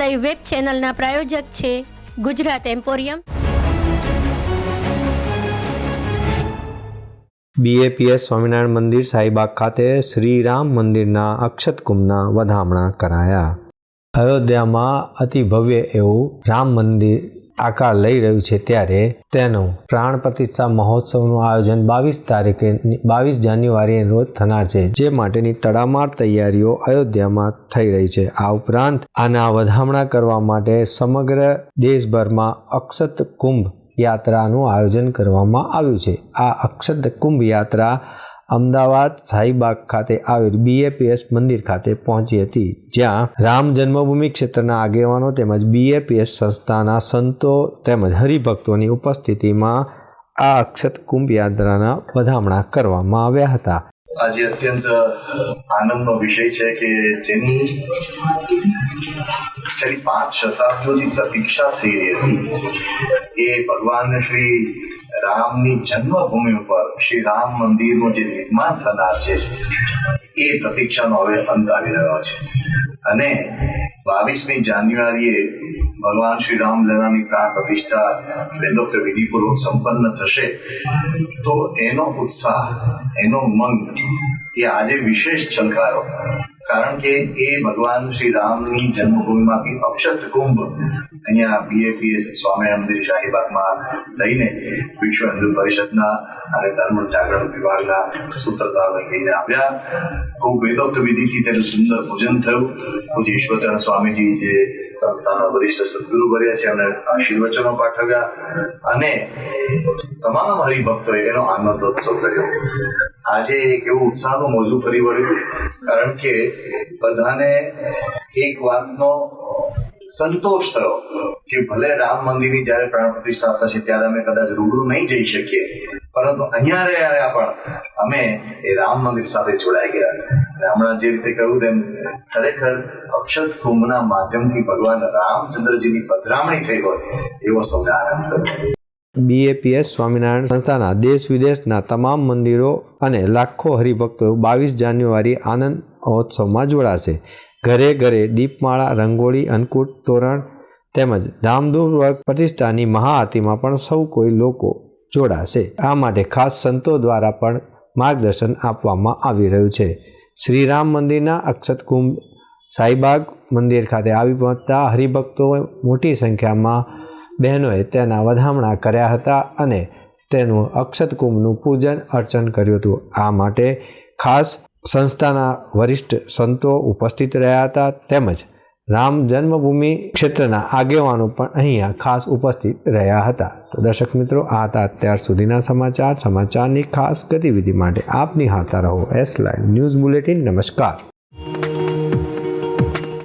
Live web ચેનલના પ્રાયોજક છે Gujarat emporium BAPS Swaminarayan મંદિર સાહીબાગ ખાતે શ્રીરામ મંદિરના અક્ષત કુંભના વધામણા કરાયા. અયોધ્યામાં અતિ ભવ્ય એવું રામ મંદિર આકાર લઈ રહ્યું છે ત્યારે તેનું પ્રાણ પ્રતિષ્ઠા મહોત્સવનું આયોજન બાવીસ તારીખે બાવીસ જાન્યુઆરીએ રોજ થનાર છે, જે માટેની તડામાર તૈયારીઓ અયોધ્યામાં થઈ રહી છે. આ ઉપરાંત આના વધામણા કરવા માટે સમગ્ર દેશભરમાં અક્ષત કુંભ યાત્રાનું આયોજન કરવામાં આવ્યું છે. આ અક્ષત કુંભ યાત્રા અમદાવાદ સાઈબાગ ખાતે આવેલ બીએપીએસ મંદિર ખાતે પહોંચી હતી. જ્યાં રામ જન્મભૂમિ ક્ષેત્રના આગેવાનો તેમજ બીએપીએસ સંસ્થાના સંતો તેમજ હરિભક્તોની ઉપસ્થિતિમાં આ અક્ષત કુંભ યાત્રાના વધામણા કરવામાં આવ્યા હતા. આજે અત્યંત આનંદનો વિષય છે કે જેની છેલ્લી પાંચ શતાબ્દીઓથી પ્રતીક્ષા થઈ રહી હતી. એ ભગવાન શ્રી રામની જન્મભૂમિ ઉપર, શ્રી રામ મંદિરનું જે નિર્માણ થનાર છે, એ પ્રતીક્ષાનો હવે અંત આવી રહ્યો છે. અને બાવીસમી જાન્યુઆરીએ ભગવાન શ્રી રામ લલાની પ્રાણ પ્રતિષ્ઠા વેદોક્ત વિધિપૂર્વક સંપન્ન થશે, તો એનો ઉત્સાહ, એનો ઉમંગ એ આજે વિશેષ છલકારો. કારણ કે એ ભગવાન શ્રી રામની જન્મભૂમિમાંથી અક્ષત કુંભ અહીંયા બીએપીએસ સ્વામિનારાયણ મંદિર શાહીબાગમાં લઈને વિશ્વ હિન્દુ પરિષદના અને ધર્મ જાગરણ વિભાગના સૂત્રધારો લઈને આવ્યા. ખૂબ વેદોક્ત વિધિથી તેનું સુંદર પૂજન થયું. પૂજ્ય ઈશ્વરચરણ સ્વામીજી જે સંસ્થાના વરિષ્ઠ સદગુરુ બન્યા છે, એમણે આશીર્વચનો પાઠવ્યા. અને તમામ હરિભક્તોએ એનો આનંદ કર્યો. આજે એક એવું ઉત્સાહનું મોજું ફરી વળ્યું, કારણ કે બધાને એક વાતનો સંતોષ થયો કે ભલે રામ મંદિરની જયારે પ્રાણ પ્રતિષ્ઠા થશે ત્યારે અમે કદાચ રૂબરૂ નહીં જઈ શકીએ. પરંતુ અહીંયા રહ્યા પણ અમે એ રામ મંદિર સાથે જોડાઈ ગયા. હમણાં જે રીતે કહ્યું તેમ ખરેખર અક્ષત કુંભના માધ્યમથી ભગવાન રામચંદ્રજીની પધરામણી થઈ હોય એવો સૌને આનંદ થયો. બીએપીએસ સ્વામિનારાયણ સંસ્થાના દેશ વિદેશના તમામ મંદિરો અને લાખો હરિભક્તો બાવીસ જાન્યુઆરી આનંદ મહોત્સવમાં જોડાશે. ઘરે ઘરે દીપમાળા, રંગોળી, અન્નકૂટ, તોરણ તેમજ ધામધૂમપૂર્વક પ્રતિષ્ઠાની મહાઆરતીમાં પણ સૌ કોઈ લોકો જોડાશે. આ માટે ખાસ સંતો દ્વારા પણ માર્ગદર્શન આપવામાં આવી રહ્યું છે. શ્રીરામ મંદિરના અક્ષત કુંભ, સાઈબાગ મંદિર ખાતે આવી પહોંચતા હરિભક્તો મોટી સંખ્યામાં બહેનોએ તેના વધામણા કર્યા હતા અને તેનું અક્ષત કુંભનું પૂજન અર્ચન કર્યું હતું. આ માટે ખાસ સંસ્થાના વરિષ્ઠ સંતો ઉપસ્થિત રહ્યા હતા તેમજ રામ જન્મભૂમિ ક્ષેત્રના આગેવાનો પણ અહીંયા ખાસ ઉપસ્થિત રહ્યા હતા. તો દર્શક મિત્રો, આ હતા અત્યાર સુધીના સમાચાર. સમાચારની ખાસ ગતિવિધિ માટે આપ નિહાળતા રહો. એસ લાઈવ ન્યૂઝ બુલેટિન નમસ્કાર.